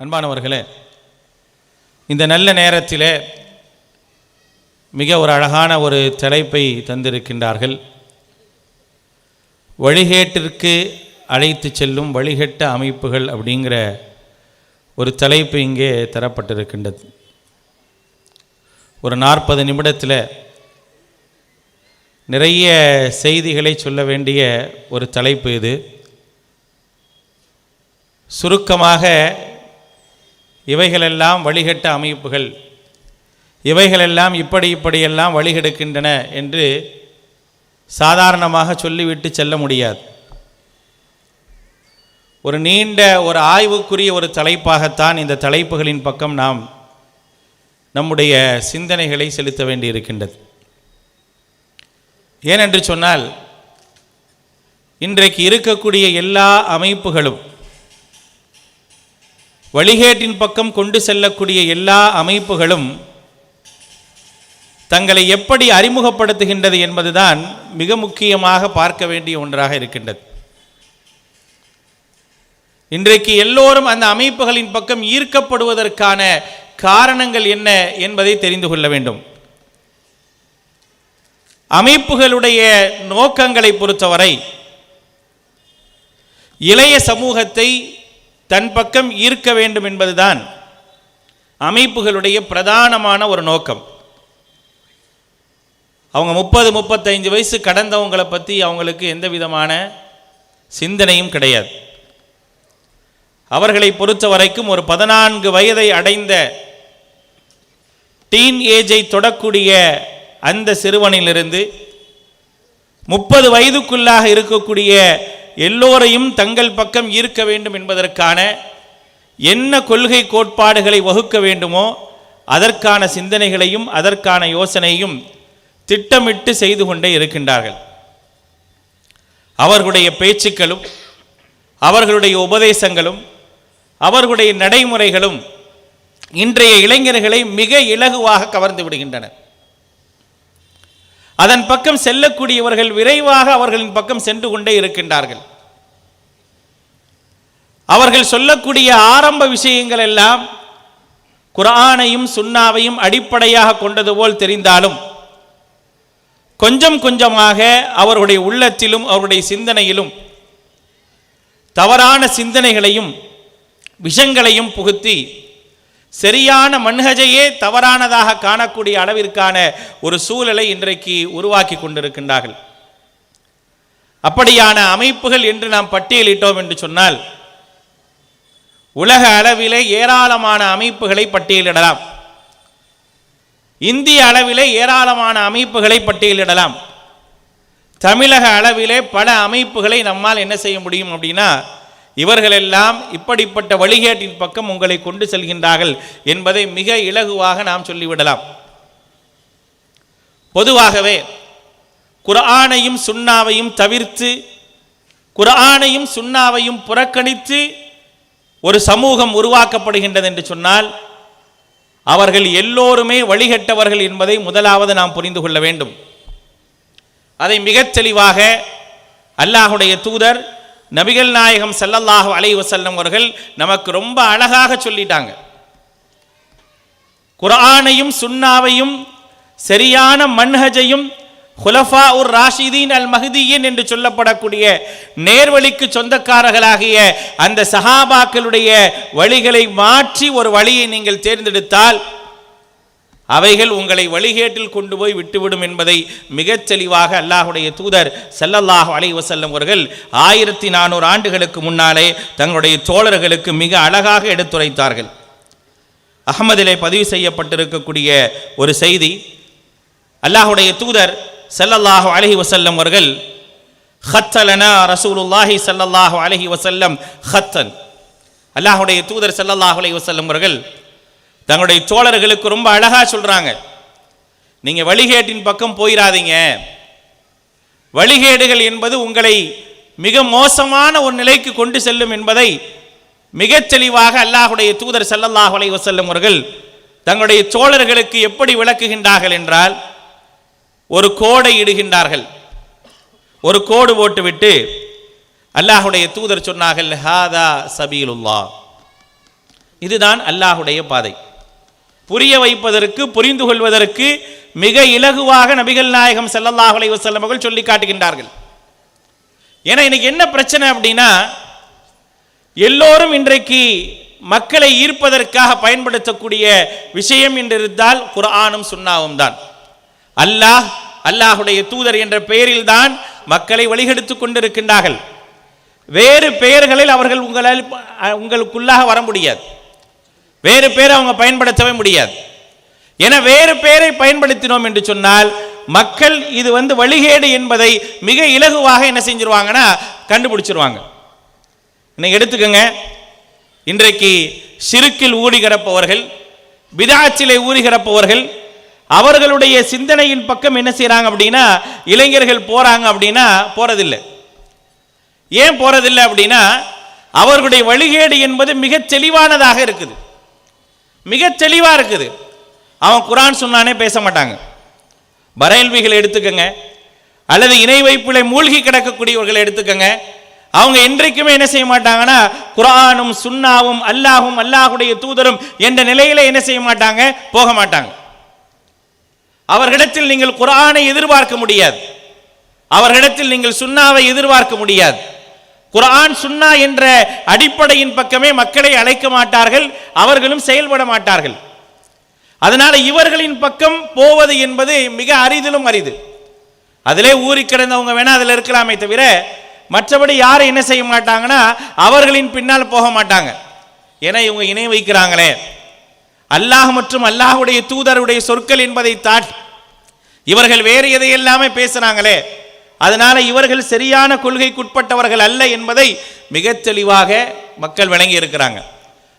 அன்பானவர்களே இந்த நல்ல நேரத்திலே மிக ஒரு அழகான ஒரு தலைப்பை தந்திருக்கின்றார்கள். வழிகேட்டிற்கு அழைத்து செல்லும் வழிகட்ட அமைப்புகள் அப்படிங்கிற ஒரு தலைப்பு இங்கே தரப்பட்டிருக்கின்றது. ஒரு நாற்பது நிமிடத்தில் நிறைய செய்திகளை சொல்ல வேண்டிய ஒரு தலைப்பு இது. சுருக்கமாக இவைகளெல்லாம் வழிகட்ட அமைப்புகள். இவைகளெல்லாம் இப்படி இப்படியெல்லாம் வழிகெடுக்கின்றன என்று சாதாரணமாக சொல்லிவிட்டு செல்ல முடியாது. ஒரு நீண்ட ஒரு ஆய்வுக்குரிய ஒரு தலைப்பாகத்தான் இந்த தலைப்புகளின் பக்கம் நாம் நம்முடைய சிந்தனைகளை செலுத்த வேண்டியிருக்கின்றது. ஏனென்று சொன்னால் இன்றைக்கு இருக்கக்கூடிய எல்லா அமைப்புகளும் வழிகேட்டின் பக்கம் கொண்டு செல்லக்கூடிய எல்லா அமைப்புகளும் தங்களை எப்படி அறிமுகப்படுத்துகின்றது என்பதுதான் மிக முக்கியமாக பார்க்க வேண்டிய ஒன்றாக இருக்கின்றது. இன்றைக்கு எல்லோரும் அந்த அமைப்புகளின் பக்கம் ஈர்க்கப்படுவதற்கான காரணங்கள் என்ன என்பதை தெரிந்து கொள்ள வேண்டும். அமைப்புகளுடைய நோக்கங்களை பொறுத்தவரை இளைய சமூகத்தை தன் பக்கம் ஈர்க்க வேண்டும் என்பதுதான் அமைப்புகளுடைய பிரதானமான ஒரு நோக்கம். அவங்க முப்பது முப்பத்தைந்து வயசு கடந்தவங்களை பற்றி அவங்களுக்கு எந்த விதமான சிந்தனையும் கிடையாது. அவர்களை பொறுத்த வரைக்கும் ஒரு பதினான்கு வயதை அடைந்த டீன் ஏஜை தொடக்கூடிய அந்த சிறுவனிலிருந்து முப்பது வயதுக்குள்ளாக இருக்கக்கூடிய எல்லோரையும் தங்கள் பக்கம் ஈர்க்க வேண்டும் என்பதற்கான என்ன கொள்கை கோட்பாடுகளை வகுக்க வேண்டுமோ அதற்கான சிந்தனைகளையும் அதற்கான யோசனையும் திட்டமிட்டு செய்து கொண்டே இருக்கின்றார்கள். அவர்களுடைய பேச்சுக்களும் அவர்களுடைய உபதேசங்களும் அவர்களுடைய நடைமுறைகளும் இன்றைய இளைஞர்களை மிக இலகுவாக கவர்ந்து விடுகின்றன. அதன் பக்கம் செல்லக்கூடியவர்கள் விரைவாக அவர்களின் பக்கம் சென்று கொண்டே இருக்கின்றார்கள். அவர்கள் சொல்லக்கூடிய ஆரம்ப விஷயங்கள் எல்லாம் குரானையும் சுன்னாவையும் அடிப்படையாக கொண்டது போல் தெரிந்தாலும் கொஞ்சம் கொஞ்சமாக அவருடைய உள்ளத்திலும் அவருடைய சிந்தனையிலும் தவறான சிந்தனைகளையும் விஷங்களையும் புகுத்தி சரியான மன்ஹஜையே தவறானதாக காணக்கூடிய அளவிற்கான ஒரு சூழலை இன்றைக்கு உருவாக்கி கொண்டிருக்கின்றார்கள். அப்படியான அமைப்புகள் என்று நாம் பட்டியலிட்டோம் என்று சொன்னால் உலக அளவிலே ஏராளமான அமைப்புகளை பட்டியலிடலாம். இந்திய அளவிலே ஏராளமான அமைப்புகளை பட்டியலிடலாம். தமிழக அளவிலே பல அமைப்புகளை நம்மால் என்ன செய்ய முடியும் அப்படின்னா இவர்களெல்லாம் இப்படிப்பட்ட வழிகேட்டின் பக்கம் உங்களை கொண்டு செல்கின்றார்கள் என்பதை மிக இலகுவாக நாம் சொல்லிவிடலாம். பொதுவாகவே குர்ஆனையும் சுண்ணாவையும் தவிர்த்து குரானையும் சுண்ணாவையும் புறக்கணித்து ஒரு சமூகம் உருவாக்கப்படுகின்றது என்று சொன்னால் அவர்கள் எல்லோருமே வழிகட்டவர்கள் என்பதை முதலாவது நாம் புரிந்து கொள்ள வேண்டும். அதை மிகத் தெளிவாக அல்லாஹுடைய தூதர் நபிகள் நாயகம் செல்லல்லாஹு அலைஹி வஸல்லம் அவர்கள் நமக்கு ரொம்ப அழகாக சொல்லிட்டாங்க. குர்ஆனையும் சுன்னாவையும் சரியான மன்ஹஜையும் ஹுலஃபா உர் ராஷிதீன் அல் மஹதீன் என்று சொல்லப்படக்கூடிய நேர்வழிக்கு சொந்தக்காரர்களாகிய அந்த சஹாபாக்களுடைய வழிகளை மாற்றி ஒரு வழியை நீங்கள் தேர்ந்தெடுத்தால் அவைகள் உங்களை வழிகேட்டில் கொண்டு போய் விட்டுவிடும் என்பதை மிகச் தெளிவாக அல்லாஹுடைய தூதர் செல்லல்லாஹு அலைஹி வஸல்லம் அவர்கள் ஆயிரத்தி நானூறு ஆண்டுகளுக்கு முன்னாலே தங்களுடைய தோழர்களுக்கு மிக அழகாக எடுத்துரைத்தார்கள். அகமதிலே பதிவு செய்யப்பட்டிருக்கக்கூடிய ஒரு செய்தி அல்லாஹுடைய தூதர் செல்லல்லாஹு அலஹி வசல்லம் அவர்கள் ஹத்தலனா ரசூலுல்லாஹி ஸல்லல்லாஹு அலஹி வசல்லம் ஹத்தன். அல்லாஹுடைய தூதர் செல்லல்லாஹு அலஹி வசல்லம் அவர்கள் தங்களுடைய தோழர்களுக்கு ரொம்ப அழகா சொல்றாங்க. நீங்க வழிகேட்டின் பக்கம் போயிடாதீங்க வழிகேடுகள் என்பது உங்களை மிக மோசமான ஒரு நிலைக்கு கொண்டு செல்லும் என்பதை மிகச் தெளிவாக அல்லாஹுடைய தூதர் செல்லல்லாஹ் அலைஹி வஸல்லம் அவர்கள் தங்களுடைய தோழர்களுக்கு எப்படி விளக்குகின்றார்கள் என்றால் ஒரு கோடை இடுகின்றார்கள். ஒரு கோடு போட்டுவிட்டு அல்லாஹுடைய தூதர் சொன்னார்கள் ஹாதா சபீலுல்லா இதுதான் அல்லாஹுடைய பாதை. புரிய வைப்பதற்கு புரிந்து கொள்வதற்கு மிக இலகுவாக நபிகள் நாயகம் ஸல்லல்லாஹு அலைவ வஸல்லம் அவர்கள் சொல்லி காட்டுகின்றார்கள். ஏன்னா இன்னைக்கு என்ன பிரச்சனை அப்படின்னா எல்லோரும் இன்றைக்கு மக்களை ஈர்ப்பதற்காக பயன்படுத்தக்கூடிய விஷயம் என்று இருந்தால் குர்ஆனும் சுன்னாவும் தான். அல்லாஹ் அல்லாஹுடைய தூதர் என்ற பெயரில் தான் மக்களை வழிகெடுத்துக் கொண்டிருக்கின்றார்கள். வேறு பெயர்களில் அவர்கள் உங்களால் உங்களுக்குள்ளாக வர முடியாது. வேறு பேரை அவங்க பயன்படுத்தவே முடியாது. என வேறு பேரை பயன்படுத்தினோம் என்று சொன்னால் மக்கள் இது வந்து வழிகேடு என்பதை மிக இலகுவாக என்ன செஞ்சிருவாங்கன்னா கண்டுபிடிச்சிருவாங்க. இன்னைக்கு எடுத்துக்கோங்க இன்றைக்கு சிறுக்கில் ஊடி கிடப்பவர்கள் விதாச்சிலை ஊறி கிடப்பவர்கள் அவர்களுடைய சிந்தனையின் பக்கம் என்ன செய்கிறாங்க அப்படின்னா இளைஞர்கள் போகிறாங்க அப்படின்னா போகிறதில்லை ஏன் போகிறதில்லை அப்படின்னா அவர்களுடைய வழிகேடு என்பது மிக தெளிவானதாக இருக்குது. மிகத் தெளிவாக இருக்குது. அவன் குரான் சொன்னானே பேச மாட்டாங்க. பரேல்விகளை எடுத்துக்கங்க. அல்லது இணை வைப்பிலை மூழ்கி கிடக்கக்கூடியவர்களை எடுத்துக்கங்க. அவங்க என்றைக்குமே என்ன செய்ய மாட்டாங்கன்னா குரானும் சுன்னாவும் அல்லாஹும் அல்லாஹுடைய தூதரும் என்ற நிலையில என்ன செய்ய மாட்டாங்க? போக மாட்டாங்க. அவர்களிடத்தில் நீங்கள் குரானை எதிர்பார்க்க முடியாது. அவர்களிடத்தில் நீங்கள் சுன்னாவை எதிர்பார்க்க முடியாது. குரான் சுன்னா என்ற அடிப்படையின் பக்கமே மக்களை அழைக்க மாட்டார்கள் அவர்களும் செயல்பட மாட்டார்கள். அதனால இவர்களின் பக்கம் போவது என்பது மிக அரிதிலும் அரிது. அதிலே ஊறி கிடந்தவங்க வேணா அதில் இருக்கலாமே தவிர மற்றபடி யாரும் என்ன செய்ய மாட்டாங்கன்னா அவர்களின் பின்னால் போக மாட்டாங்க. ஏன்னா இவங்க இணை வைக்கிறாங்களே. அல்லாஹ் மற்றும் அல்லாஹுடைய தூதருடைய சொற்கள் என்பதை தாட் இவர்கள் வேறு எதையெல்லாமே பேசுறாங்களே. அதனால் இவர்கள் சரியான கொள்கைக்குட்பட்டவர்கள் அல்ல என்பதை மிக தெளிவாக மக்கள் விளங்கி இருக்கிறாங்க.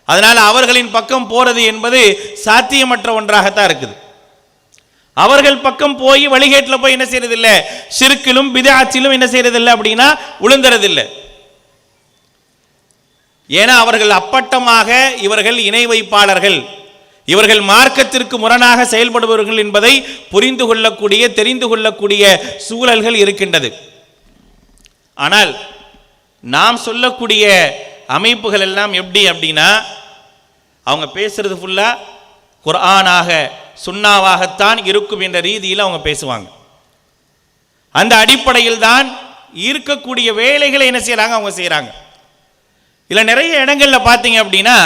அதனால் அவர்களின் பக்கம் போறது என்பது சாத்தியமற்ற ஒன்றாகத்தான் இருக்குது. அவர்கள் பக்கம் போய் வழிகேட்டில் போய் என்ன செய்யறதில்லை சிறுக்கிலும் பிதாச்சிலும் என்ன செய்யறதில்லை அப்படின்னா விழுந்துறதில்லை ஏன்னா அவர்கள் அப்பட்டமாக இவர்கள் இணை வைப்பாளர்கள். இவர்கள் மார்க்கத்திற்கு முரணாக செயல்படுபவர்கள் என்பதை புரிந்து கொள்ளக்கூடிய தெரிந்து கொள்ளக்கூடிய சூழல்கள் இருக்கின்றது. ஆனால் நாம் சொல்லக்கூடிய அமைப்புகள் எல்லாம் எப்படி அப்படின்னா அவங்க பேசுறது ஃபுல்லா குர்ஆனாக சுண்ணாவாகத்தான் இருக்கும் என்ற ரீதியில் அவங்க பேசுவாங்க. அந்த அடிப்படையில் தான் இருக்கக்கூடிய வேலைகளை என்ன செய்கிறாங்க அவங்க செய்கிறாங்க இதில் நிறைய இடங்களில் பார்த்தீங்க அப்படின்னா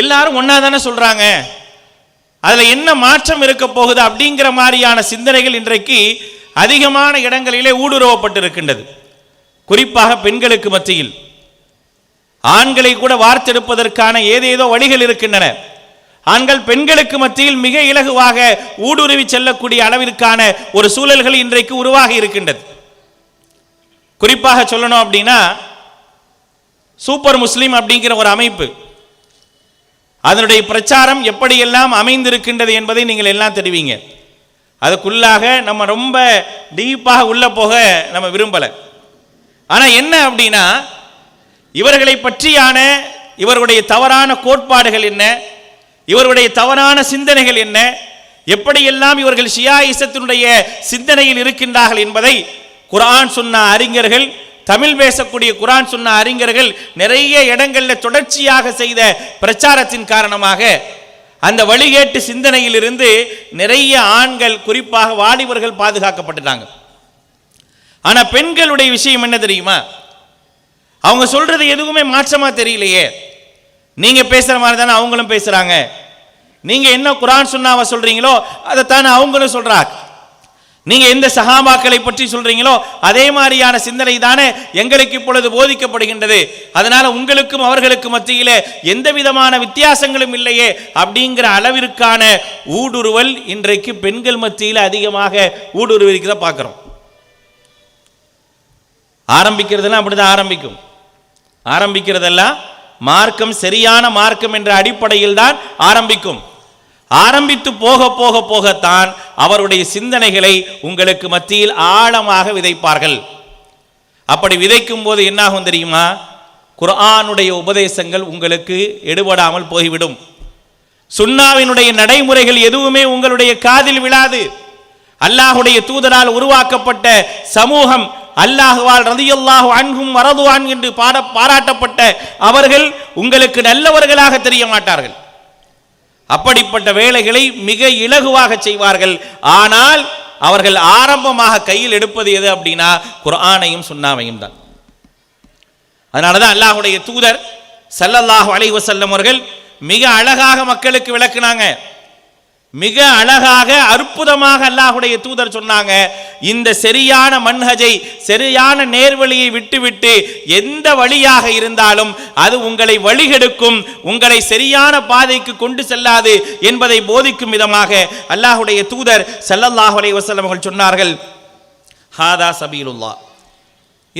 எல்லாரும் ஒன்றா தானே சொல்கிறாங்க அதில் என்ன மாற்றம் இருக்க போகுது அப்படிங்கிற மாதிரியான சிந்தனைகள் இன்றைக்கு அதிகமான இடங்களிலே ஊடுருவப்பட்டிருக்கின்றது. குறிப்பாக பெண்களுக்கு மத்தியில். ஆண்களை கூட வார்த்தெடுப்பதற்கான ஏதேதோ வழிகள் இருக்கின்றன. ஆண்கள் பெண்களுக்கு மத்தியில் மிக இலகுவாக ஊடுருவி செல்லக்கூடிய அளவிற்கான ஒரு சூழல்கள் இன்றைக்கு உருவாகி இருக்கின்றது. குறிப்பாக சொல்லணும் அப்படின்னா சூப்பர் முஸ்லீம் அப்படிங்கிற ஒரு அமைப்பு அதனுடைய பிரச்சாரம் எப்படியெல்லாம் அமைந்திருக்கின்றது என்பதை நீங்கள் எல்லாம் தெரிவிங்க. அதுக்குள்ளாக நம்ம ரொம்ப டீப்பாக உள்ள போக நம்ம விரும்பலை. ஆனால் என்ன அப்படின்னா இவர்களை பற்றியான இவர்களுடைய தவறான கோட்பாடுகள் என்ன இவருடைய தவறான சிந்தனைகள் என்ன எப்படியெல்லாம் இவர்கள் ஷியா இசத்தினுடைய சிந்தனையில் இருக்கின்றார்கள் என்பதை குரான் சொன்ன அறிஞர்கள் தமிழ் பேசக்கூடிய குரான் சொன்ன அறிஞர்கள் நிறைய இடங்களில் தொடர்ச்சியாக செய்த பிரச்சாரத்தின் காரணமாக அந்த வழிகேட்டு சிந்தனையிலிருந்து நிறைய ஆண்கள் குறிப்பாக வாலிபர்கள் பாதுகாக்கப்பட்டுட்டாங்க. ஆனால் பெண்களுடைய விஷயம் என்ன தெரியுமா? அவங்க சொல்றது எதுவுமே மாற்றமாக தெரியலையே. நீங்க பேசுற மாதிரி தானே அவங்களும் பேசுறாங்க. நீங்க என்ன குரான் சொன்னாவ சொல்றீங்களோ அதைத்தானே அவங்களும் சொல்றாங்க. நீங்க எந்த சகாபாக்களை பற்றி சொல்றீங்களோ அதே மாதிரியான சிந்தனை தானே எங்களுக்கு இப்பொழுது போதிக்கப்படுகின்றது. அதனால உங்களுக்கும் அவர்களுக்கு மத்தியில் எந்த விதமான வித்தியாசங்களும் இல்லையே அப்படிங்கிற அளவிற்கான ஊடுருவல் இன்றைக்கு பெண்கள் மத்தியில் அதிகமாக ஊடுருவிக்கிறத பார்க்குறோம். ஆரம்பிக்கிறதெல்லாம் அப்படிதான் ஆரம்பிக்கும். ஆரம்பிக்கிறதெல்லாம் மார்க்கம் சரியான மார்க்கம் என்ற அடிப்படையில் தான் ஆரம்பிக்கும். ஆரம்பித்து போக போக போகத்தான் அவருடைய சிந்தனைகளை உங்களுக்கு மத்தியில் ஆழமாக விதைப்பார்கள். அப்படி விதைக்கும் போது என்னாகும் தெரியுமா? குர்ஆனுடைய உபதேசங்கள் உங்களுக்கு எடுபடாமல் போய்விடும். சுன்னாவினுடைய நடைமுறைகள் எதுவுமே உங்களுடைய காதில் விழாது. அல்லாஹுடைய தூதரால் உருவாக்கப்பட்ட சமூகம் அல்லாஹுவால் ரதியல்லாஹு அன்கும் வரதுவான் என்று பாட பாராட்டப்பட்ட அவர்கள் உங்களுக்கு நல்லவர்களாக தெரிய மாட்டார்கள். அப்படிப்பட்ட வேலைகளை மிக இலகுவாக செய்வார்கள். ஆனால் அவர்கள் ஆரம்பமாக கையில் எடுப்பது எது அப்படின்னா குரானையும் சுண்ணாமையும் தான். அதனால தான் அல்லாஹுடைய தூதர் சல்லல்லாஹு அலைவசல்லம் அவர்கள் மிக அழகாக மக்களுக்கு விளக்குனாங்க. மிக அழகாக அற்புதமாக அல்லாஹுடைய தூதர் சொன்னாங்க. இந்த சரியான மன்ஹஜை சரியான நேர்வழியை விட்டுவிட்டு எந்த வழியாக இருந்தாலும் அது உங்களை வழிகெடுக்கும் உங்களை சரியான பாதைக்கு கொண்டு செல்லாது என்பதை போதிக்கும் விதமாக அல்லாஹுடைய தூதர் ஸல்லல்லாஹு அலைஹி அவர்கள் சொன்னார்கள். ஹாதா சபீலுல்லா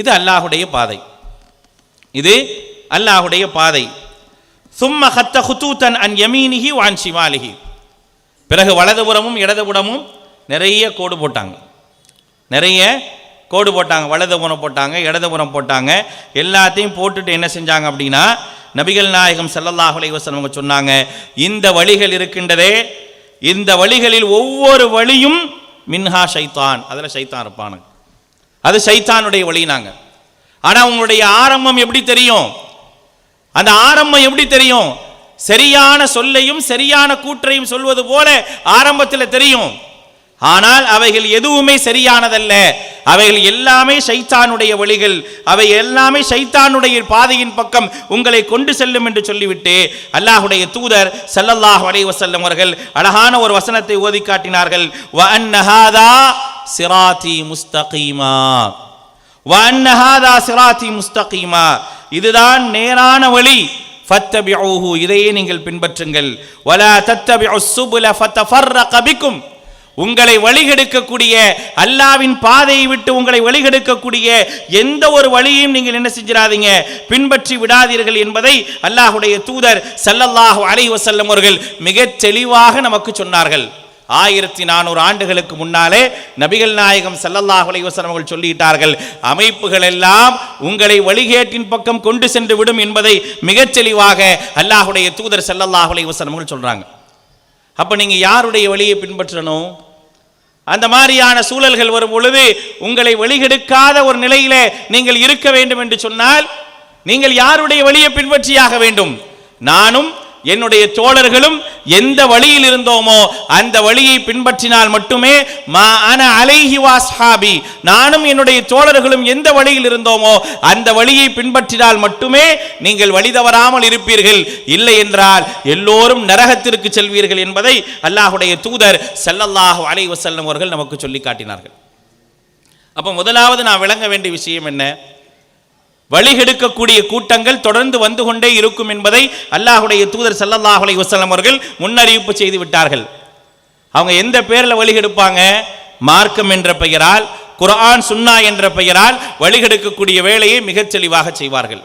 இது அல்லாஹுடைய பாதை. இது அல்லாஹுடைய பாதை. சும்ம ஹத்த ஹுத்தூத்தன் அன் யமீனிகி வான் சிவாலிகி பிறகு வலதுபுறமும் இடதுபுறமும் நிறைய கோடு போட்டாங்க. நிறைய கோடு போட்டாங்க. வலதுபுறம் போட்டாங்க இடதுபுறம் போட்டாங்க. எல்லாத்தையும் போட்டுட்டு என்ன செஞ்சாங்க அப்படின்னா நபிகள் நாயகம் ஸல்லல்லாஹு அலைஹி அவங்க சொன்னாங்க இந்த வழிகள் இருக்கின்றதே இந்த வழிகளில் ஒவ்வொரு வழியும் மின்ஹா சைத்தான் அதில் சைத்தான் இருப்பானுங்க. அது சைத்தானுடைய வழினாங்க ஆனால் உங்களுடைய ஆரம்பம் எப்படி தெரியும்? அந்த ஆரம்பம் எப்படி தெரியும்? சரியான சொல்லையும் சரியான கூற்றையும் சொல்வது போல ஆரம்பத்தில் தெரியும். ஆனால் அவைகள் எதுவுமே சரியானதல்ல. அவைகள் எல்லாமே சைத்தானுடைய வழிகள். அவை எல்லாமே சைத்தானுடைய பாதையின் பக்கம் உங்களை கொண்டு செல்லும் என்று சொல்லிவிட்டு அல்லாஹுடைய தூதர் சல்லல்லாஹ் அலைஹி செல்லும் அவர்கள் அழகான ஒரு வசனத்தை ஓதி காட்டினார்கள். வ சிராத்தி முஸ்தகீமா. சிராத்தி முஸ்தகீமா. இதுதான் நேரான வழி. ஃபத்தபிஊஹு இதையே நீங்கள் பின்பற்றுங்கள். வலா தத்தபிஉ சுபுல ஃபதஃபர்ரக பிக்கும். உங்களை வழிகெடுக்கக்கூடிய அல்லாவின் பாதையை விட்டு உங்களை வழிகெடுக்கக்கூடிய எந்த ஒரு வழியையும் நீங்கள் என்ன செஞ்சிடாதீங்க பின்பற்றி விடாதீர்கள் என்பதை அல்லாஹுடைய தூதர் சல்லல்லாஹு அலை வசல்லம் அவர்கள் மிகச் தெளிவாக நமக்கு சொன்னார்கள். ஆயிரத்தி நானூறு ஆண்டுகளுக்கு முன்னாலே நபிகள் நாயகம் செல்லல்லாஹ் அலைஹி சொல்லிவிட்டார்கள் அவர்கள் சொல்லிட்டார்கள் அமைப்புகள் எல்லாம் உங்களை வழிகேட்டின் பக்கம் கொண்டு சென்று விடும் என்பதை மிகச் தெளிவாக அல்லாஹுடைய தூதர் செல்லல்லாஹ் அலைஹி சொல்கிறாங்க அவர்கள் நீங்கள் யாருடைய வழியை பின்பற்றணும்? அந்த மாதிரியான சூழல்கள் வரும் பொழுது உங்களை வழிகெடுக்காத ஒரு நிலையில நீங்கள் இருக்க வேண்டும் என்று சொன்னால் நீங்கள் யாருடைய வழியை பின்பற்றியாக வேண்டும்? நானும் என்னுடைய தோழர்களும் எந்த வழியில் இருந்தோமோ அந்த வழியை பின்பற்றினால் மட்டுமே மா அன அலைஹி வாஸ்ஹாபி நானும் என்னுடைய தோழர்களும் எந்த வழியில் இருந்தோமோ அந்த வழியை பின்பற்றினால் மட்டுமே நீங்கள் வழி தவறாமல் இருப்பீர்கள். இல்லை என்றால் எல்லோரும் நரகத்திற்கு செல்வீர்கள் என்பதை அல்லாஹுடைய தூதர் செல்லல்லாஹு அலைஹி வஸல்லம் அவர்கள் நமக்கு சொல்லி காட்டினார்கள். அப்போ முதலாவது நான் விளங்க வேண்டிய விஷயம் என்ன? வழிகெடுக்கக்கூடிய கூட்டங்கள் தொடர்ந்து வந்து கொண்டே இருக்கும் என்பதை அல்லாஹுடைய தூதர் சல்லல்லாஹ் அலை வசலம் அவர்கள் முன்னறிவிப்பு செய்து விட்டார்கள். அவங்க எந்த பேரில் வழிகெடுப்பாங்க? மார்க்கம் என்ற பெயரால் குரான் சுன்னா என்ற பெயரால் வழிகெடுக்கக்கூடிய வேலையை மிகச் தெளிவாக செய்வார்கள்.